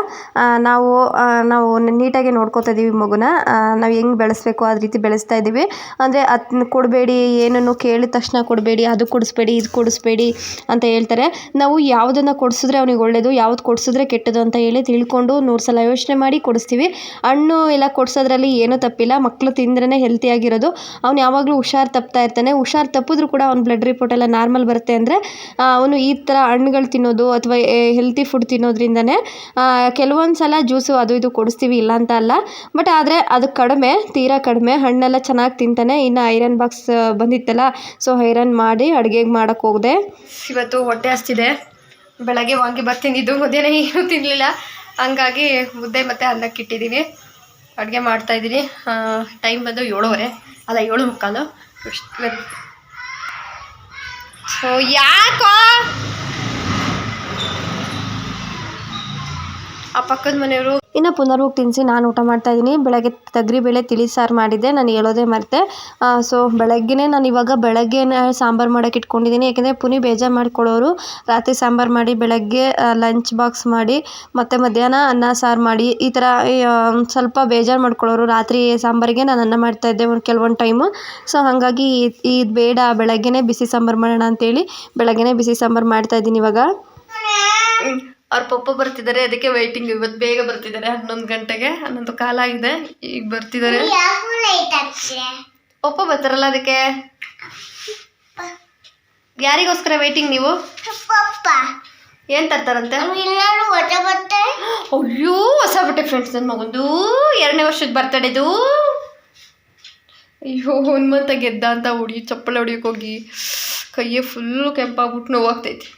A: ನಾವು ನಾವು ನೀಟಾಗಿ ನೋಡ್ಕೋತಾ ಇದ್ದೀವಿ ಮಗುನ. ನಾವು ಹೆಂಗೆ ಬೆಳೆಸ್ಬೇಕು, ಆ ರೀತಿ ಬೆಳೆಸ್ತಾ ಇದ್ದೀವಿ ಅಂದರೆ ಅದನ್ನ ಕೊಡಬೇಡಿ, ಏನನ್ನು ಕೇಳಿದ ತಕ್ಷಣ ಕೊಡಬೇಡಿ, ಅದು ಕೊಡಿಸ್ಬೇಡಿ, ಇದು ಕೊಡಿಸ್ಬೇಡಿ ಅಂತ ಹೇಳ್ತಾರೆ. ನಾವು ಯಾವುದನ್ನು ಕೊಡಿಸಿದ್ರೆ ಅವ್ನಿಗೆ ಒಳ್ಳೆಯದು ಯಾವ್ದು ಕೊಡಿಸಿದ್ರೆ ಕೆಟ್ಟದು ಅಂತ ಹೇಳಿ ತಿಳ್ಕೊಂಡು ನೂರು ಸಲ ಯೋಚನೆ ಮಾಡಿ ಕೊಡಿಸ್ತೀವಿ. ಹಣ್ಣು ಎಲ್ಲ ಕೊಡ್ಸೋದ್ರಲ್ಲಿ ಏನೂ ತಪ್ಪಿಲ್ಲ. ಮಕ್ಕಳು ತಿಂದ್ರೇ ಹೆಲ್ತಿಯಾಗಿರೋದು ಅವ್ನು ಯಾವಾಗಲೂ ಹುಷಾರು ತಪ್ತಾ ಇರ್ತಾನೆ. ಹುಷಾರು ತಪ್ಪಿದ್ರು ಕೂಡ ಅವ್ನ ಬ್ಲಡ್ ರಿಪೋರ್ಟ್ ಎಲ್ಲ ನಾರ್ಮಲ್ ಬರುತ್ತೆ ಅಂದರೆ ಅವನು ಈ ಥರ ಹಣ್ಣುಗಳು ತಿನ್ನೋದು ಅಥವಾ ಹೆಲ್ತಿ ಫುಡ್ ತಿನ್ನೋದ್ರಿಂದನೇ ಕೆಲವೊಂದು ಸಲ ಜ್ಯೂಸು ಅದು ಇದು ಕೊಡಿಸ್ತೀವಿ, ಇಲ್ಲ ಅಂತ ಅಲ್ಲ. ಬಟ್ ಆದರೆ ಅದು ಕಡಿಮೆ, ತೀರಾ ಕಡಿಮೆ. ಹಣ್ಣೆಲ್ಲ ಚೆನ್ನಾಗಿ ತಿಂತಾನೆ. ಇನ್ನು ಐರನ್ ಬಾಕ್ಸ್ ಬಂದಿತ್ತಲ್ಲ ಸೊ ಐರನ್ ಮಾಡಿ ಅಡುಗೆಗೆ ಮಾಡೋಕ್ಕೆ ಹೋಗಿದೆ. ಇವತ್ತು ಹೊಟ್ಟೆ ಹಸ್ತಿದೆ. ಬೆಳಗ್ಗೆ ವಾಂಗಿಬಾತ್ ತಿಂದಿದ್ದು ಮಧ್ಯಾಹ್ನ ಏನೂ ತಿನ್ನಲಿಲ್ಲ ಹಂಗಾಗಿ ಮುದ್ದೆ ಮತ್ತು ಅನ್ನಕ್ಕೆ ಇಟ್ಟಿದ್ದೀನಿ ಅಡುಗೆ ಮಾಡ್ತಾಯಿದ್ದೀನಿ ಟೈಮ್ ಬಂದು ಏಳುವರೆ. ಅಲ್ಲ ಏಳು ಮುಕ್ಕಾಲು? ಸೊ ಯಾಕೋ? ಆ ಪಕ್ಕದ ಮನೆಯವರು ಇನ್ನು ಪುನರ್ವೋಗಿ ತಿನ್ನಿಸಿ ನಾನು ಊಟ ಮಾಡ್ತಾ ಇದ್ದೀನಿ ಬೆಳಗ್ಗೆ ತಗ್ರಿಬೇಳೆ ತಿಳಿ ಸಾರು ಮಾಡಿದ್ದೆ. ನಾನು ಹೇಳೋದೇ ಮರೆತೆ. ಸೊ ಬೆಳಗ್ಗೆನೇ ನಾನು ಇವಾಗ ಬೆಳಗ್ಗೆನೇ ಸಾಂಬಾರು ಮಾಡೋಕೆ ಇಟ್ಕೊಂಡಿದ್ದೀನಿ ಯಾಕೆಂದರೆ ಪುನಿ ಬೇಜಾರು ಮಾಡ್ಕೊಳ್ಳೋರು ರಾತ್ರಿ ಸಾಂಬಾರು ಮಾಡಿ ಬೆಳಗ್ಗೆ ಲಂಚ್ ಬಾಕ್ಸ್ ಮಾಡಿ ಮತ್ತು ಮಧ್ಯಾಹ್ನ ಅನ್ನ ಸಾರು ಮಾಡಿ ಈ ಥರ ಸ್ವಲ್ಪ ಬೇಜಾರು ಮಾಡ್ಕೊಳ್ಳೋರು ರಾತ್ರಿ ಸಾಂಬಾರಿಗೆ ನಾನು ಅನ್ನ ಮಾಡ್ತಾಯಿದ್ದೆ ಒಂದು ಕೆಲವೊಂದು ಟೈಮು ಸೊ ಹಾಗಾಗಿ ಇದು ಬೇಡ. ಬೆಳಗ್ಗೆನೇ ಬಿಸಿ ಸಾಂಬಾರು ಮಾಡೋಣ ಅಂತೇಳಿ ಬೆಳಗ್ಗೆನೇ ಬಿಸಿ ಸಾಂಬಾರು ಮಾಡ್ತಾಯಿದ್ದೀನಿ ಇವಾಗ. ಅವ್ರ ಪಪ್ಪ ಬರ್ತಿದ್ದಾರೆ ಅದಕ್ಕೆ ವೈಟಿಂಗ್ ಇವತ್ತು ಬೇಗ ಬರ್ತಿದ್ದಾರೆ ಹನ್ನೊಂದು ಗಂಟೆಗೆ ಹನ್ನೊಂದು ಕಾಲ ಆಗಿದೆ ಈಗ ಬರ್ತಿದ್ದಾರೆ ಪಪ್ಪ ಬರ್ತಾರಲ್ಲ ಅದಕ್ಕೆ? ಯಾರಿಗೋಸ್ಕರ ವೈಟಿಂಗ್ ನೀವು?
B: ಏನ್
A: ಏನು ತರ್ತಾರಂತೆ? ಅಯ್ಯೋ ಹೊಸ ಬಟ್ಟೆ ಫ್ರೆಂಡ್ಸ್ ನನ್ನ ಮಗಂದು. ಎರಡನೇ ವರ್ಷದ ಬರ್ತಡೇದು ಅಯ್ಯೋ ಹನುಮಂತ ಗೆದ್ದ ಅಂತ ಹೊಡಿ ಚಪ್ಪಳ ಹೊಡಿಯೋಕೆ ಹೋಗಿ ಕೈಯೇ ಫುಲ್ಲು ಕೆಂಪಾಗ್ಬಿಟ್ಟು ನೋವಾಗ್ತೈತಿ.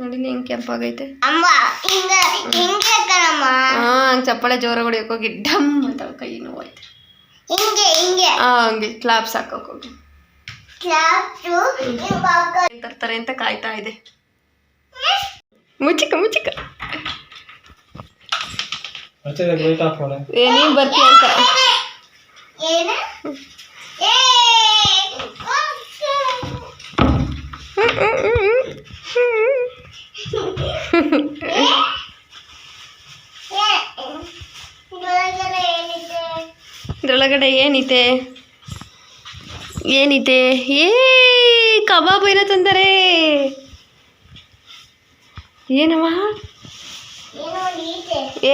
A: ನೋಡಿ ಹೆಂಗ್ ಕೆಂಪಾಗೈತೆ.
B: ಅಮ್ಮ ಹಿಂಗ ಹಿಂಗೆ ಕಣಮ್ಮ
A: ಹಾಂ ಚಪ್ಪಳೆ ಜೋರಾಗಿ ಹೊಡಿಯೋಕೋಗಿ ಡಮ್ ಅಂತ ಕೈ ನೋವಾಯ್ತು
B: ಹಿಂಗೆ ಹಿಂಗೆ.
A: ಹಾಂ ಹಂಗೆ ಕ್ಲಾಪ್ಸ್ ಹಾಕೋಕೆ ಹೋಗಿ. ತರ್ತಾರೆ ಅಂತ ಕಾಯ್ತಾ ಇದೆ. ಮುಚ್ಚಿಕ ಮುಚ್ಚಿಕ. ಏನೇನ್ ಬರ್ತೀಯ ಅಂತ
B: ಏನು ಏ ಇದ್ರೊಳಗೆಲ್ಲ ಏನಿದೆ
A: ಇದ್ರೊಳಗಡೆ ಏನಿದೆ? ಏನಿದೆ? ಏ ಕಬಾಬ್ ಏನೋ ತಂದರೆ. ಏನವ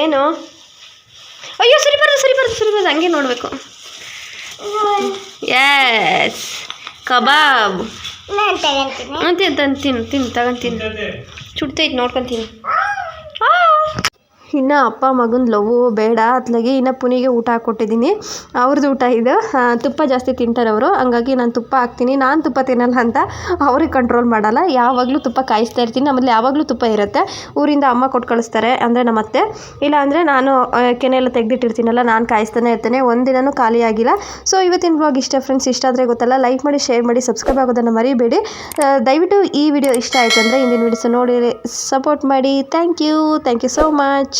B: ಏನೋ?
A: ಅಯ್ಯೋ ಸರಿ ಬರೋದು ಸರಿ ಬರೋದು ಸರಿ ಬರೋದು ಹಂಗೆ ನೋಡಬೇಕು. ಎಸ್ ಕಬಾಬ್.
B: ತಗೊಂತೀನಿ.
A: ತಿನ್ ತಿನ್ನು ತಿನ್ನು ತಿನ್ನು ತಗೊಂಡು ತಿನ್ನು ಚುಡ್ತೈತೆ ನೋಡ್ಕೊಂಡು ತಿನ್ನು ಇನ್ನು ಅಪ್ಪ ಮಗನ ಲವ್ ಬೇಡ ಅತ್ಲಾಗಿ ಇನ್ನು ಪುನಿಗೆ ಊಟ ಹಾಕ್ಕೊಟ್ಟಿದ್ದೀನಿ ಅವ್ರದ್ದು ಊಟ ಇದು. ತುಪ್ಪ ಜಾಸ್ತಿ ತಿಂತಾರೆ ಅವರು. ಹಂಗಾಗಿ ನಾನು ತುಪ್ಪ ಹಾಕ್ತೀನಿ. ನಾನು ತುಪ್ಪ ತಿನ್ನಲ್ಲ ಅಂತ ಅವ್ರಿಗೆ ಕಂಟ್ರೋಲ್ ಮಾಡಲ್ಲ. ಯಾವಾಗಲೂ ತುಪ್ಪ ಕಾಯಿಸ್ತಾ ಇರ್ತೀನಿ. ನಮ್ಮಲ್ಲಿ ಯಾವಾಗಲೂ ತುಪ್ಪ ಇರುತ್ತೆ. ಊರಿಂದ ಅಮ್ಮ ಕೊಟ್ಟು ಕಳಿಸ್ತಾರೆ ಅಂದರೆ ನಮ್ಮ ಅತ್ತೆ. ಇಲ್ಲ ಅಂದರೆ ನಾನು ಕೆನೆ ಎಲ್ಲ ತೆಗೆದಿಟ್ಟಿರ್ತೀನಲ್ಲ, ನಾನು ಕಾಯಿಸ್ತಾನೆ ಇರ್ತೇನೆ. ಒಂದಿನೂ ಖಾಲಿ ಆಗಿಲ್ಲ. ಸೊ ಇವತ್ತಿನ ಬ್ಲಾಗ್ ಇಷ್ಟ ಫ್ರೆಂಡ್ಸ್ ಇಷ್ಟ ಆದರೆ ಗೊತ್ತಲ್ಲ ಲೈಕ್ ಮಾಡಿ ಶೇರ್ ಮಾಡಿ ಸಬ್ಸ್ಕ್ರೈಬ್ ಆಗೋದನ್ನು ಮರಿಬೇಡಿ. ದಯವಿಟ್ಟು ಈ ವಿಡಿಯೋ ಇಷ್ಟ ಆಯಿತು ಅಂದರೆ ಇಂದಿನ ವಿಡಿಯೋಸ್ ನೋಡಿ ಸಪೋರ್ಟ್ ಮಾಡಿ. Thank you thank you so much